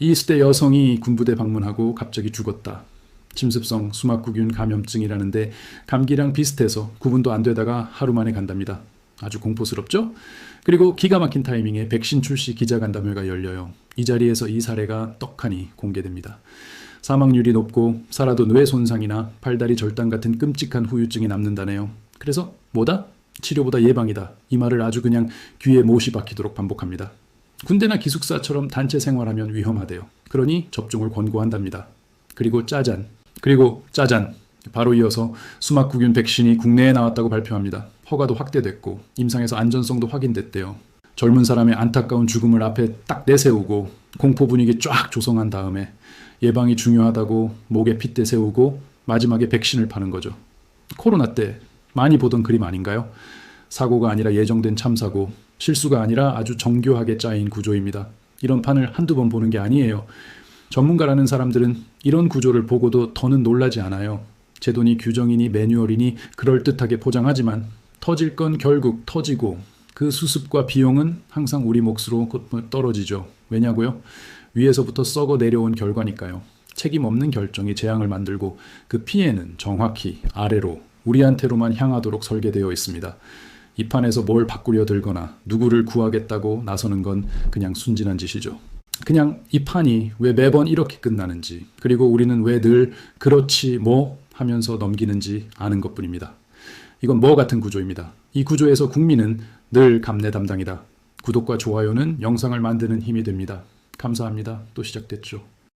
20대 여성이 군부대 방문하고 갑자기 죽었다. 침습성 수막구균 감염증이라는데 감기랑 비슷해서 구분도 안 되다가 하루 만에 간답니다. 아주 공포스럽죠? 그리고 기가 막힌 타이밍에 백신 출시 기자간담회가 열려요. 이 자리에서 이 사례가 떡하니 공개됩니다. 사망률이 높고 살아도 뇌 손상이나 팔다리 절단 같은 끔찍한 후유증이 남는다네요. 그래서 뭐다? 치료보다 예방이다. 이 말을 아주 그냥 귀에 못이 박히도록 반복합니다. 군대나 기숙사처럼 단체 생활하면 위험하대요. 그러니 접종을 권고한답니다. 그리고 짜잔. 그리고 짜잔. 바로 이어서 수막구균 백신이 국내에 나왔다고 발표합니다. 허가도 확대됐고 임상에서 안전성도 확인됐대요. 젊은 사람의 안타까운 죽음을 앞에 딱 내세우고 공포 분위기 쫙 조성한 다음에 예방이 중요하다고 목에 핏대 세우고 마지막에 백신을 파는 거죠. 코로나 때 많이 보던 그림 아닌가요? 사고가 아니라 예정된 참사고 실수가 아니라 아주 정교하게 짜인 구조입니다. 이런 판을 한두 번 보는 게 아니에요. 전문가라는 사람들은 이런 구조를 보고도 더는 놀라지 않아요. 제도니 규정이니 매뉴얼이니 그럴듯하게 포장하지만 터질 건 결국 터지고 그 수습과 비용은 항상 우리 몫으로 떨어지죠. 왜냐고요? 위에서부터 썩어 내려온 결과니까요. 책임 없는 결정이 재앙을 만들고 그 피해는 정확히 아래로 우리한테로만 향하도록 설계되어 있습니다. 이 판에서 뭘 바꾸려 들거나 누구를 구하겠다고 나서는 건 그냥 순진한 짓이죠. 그냥 이 판이 왜 매번 이렇게 끝나는지 그리고 우리는 왜 늘 그렇지 뭐 하면서 넘기는지 아는 것 뿐입니다. 이건 뭐 같은 구조입니다. 이 구조에서 국민은 늘 감내 담당이다. 구독과 좋아요는 영상을 만드는 힘이 됩니다. 감사합니다. 또 시작됐죠.